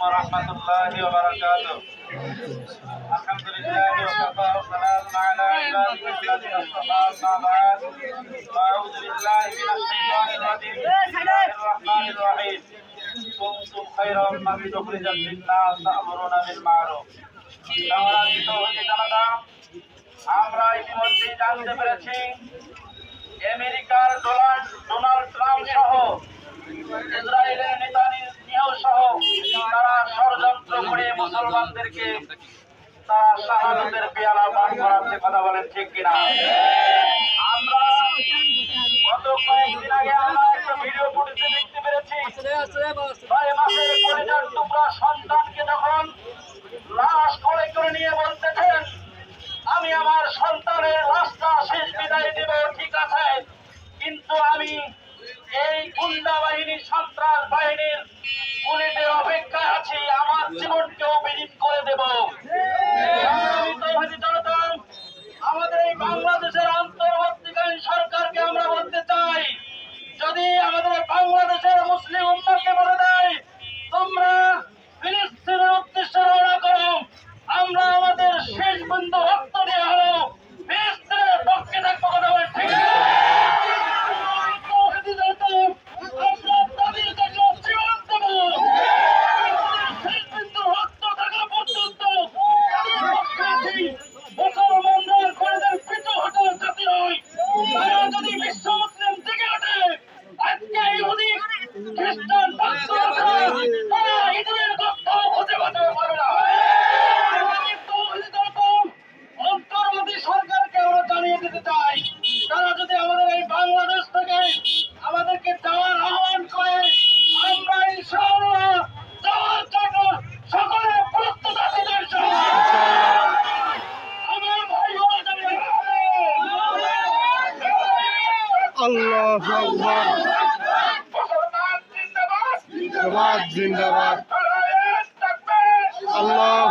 ورحمة الله وبركاته الحمد لله وكفى وسلام على عباده الذين اصطفى أما بعد أعوذ بالله من الشيطان الرجيم بسم الله الرحمن الرحيم كنتم خير أمة أخرجت للناس تأمرون بالمعروف সম্মানিত অতিথি জনতা আমরা ইতিমধ্যেই জানতে পেরেছি আমেরিকার ডোনাল্ড ডোনাল্ড ট্রাম্প সহ ইসরায়েলের সহ তারা ষড়যন্ত্র করে মুসলমানদেরকে তারা শাহাদতের পেয়ালা পান করাচ্ছে কথা বলেন ঠিক কিনা? আমরা গত কয়েকদিন আগে আল্লাহ জিন্দাবাদ। আল্লাহু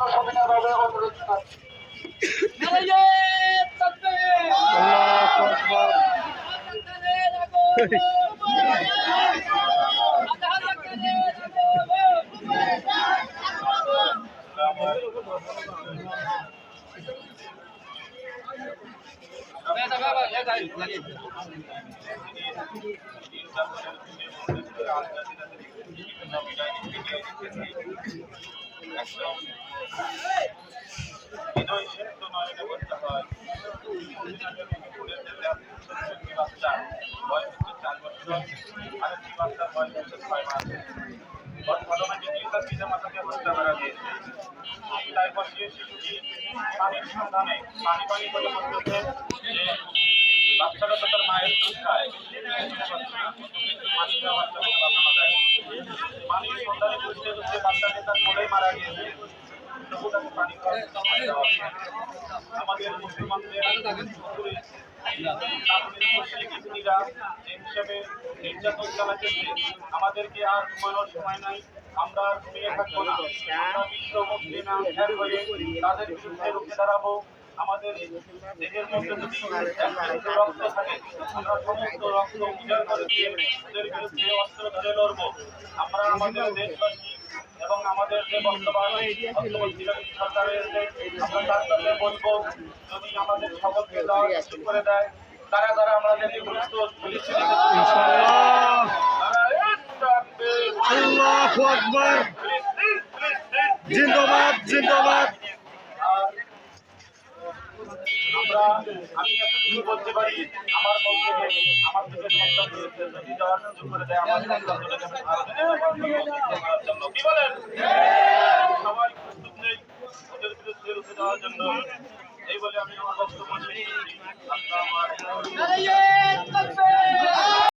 জন্য সবিনয়ভাবে অনুরোধ জানাচ্ছি আল্লাহু আকবর হৃদয় সিদ্ধ নয়নে বলতে বাচ্চা বয়স হচ্ছে চার বছর আরেকটি বাচ্চার বয়স হচ্ছে ছয় মাস ঘটনা দ্বিতীয় তার পিতা মাতাকে হত্যা করা দিয়েছে তাই বসিয়ে শিশুটি পানির সন্ধানে পানি পানি করে বলতেছে যে বাচ্চাটা তো তার মায়ের দুধ খায় পানি খাওয়া আমাদের যে নির্যাতন চালাতেছে আমাদেরকে আর ঘুমানোর সময় নাই আমরা ঘুমিয়ে থাকব না আমরা বিশ্ব মুসলিমা হয়ে তাদের বিরুদ্ধে রুখে দাঁড়াবো আমাদের দেহের মধ্যে যদি রক্ত থাকে আমরা সমস্ত রক্ত উজাড় করে দিয়ে ওদের বিরুদ্ধে অস্ত্র ধরে লড়বো আমরা আমাদের দেশবাসী এবং আমাদের যে বর্তমান সরকারের যে তার বলব যদি আমাদের সকলকে করে দেয় কারা কারা আমাদের প্রস্তুত জিন্দাবাদ জিন্দাবাদ। আমরা আমি এতটুকু বলতে পারি আমার মধ্যে আমার থেকে সন্তান যদি যাওয়ার সুযোগ করে দেয় আমার সন্তানগুলোকে Yeah.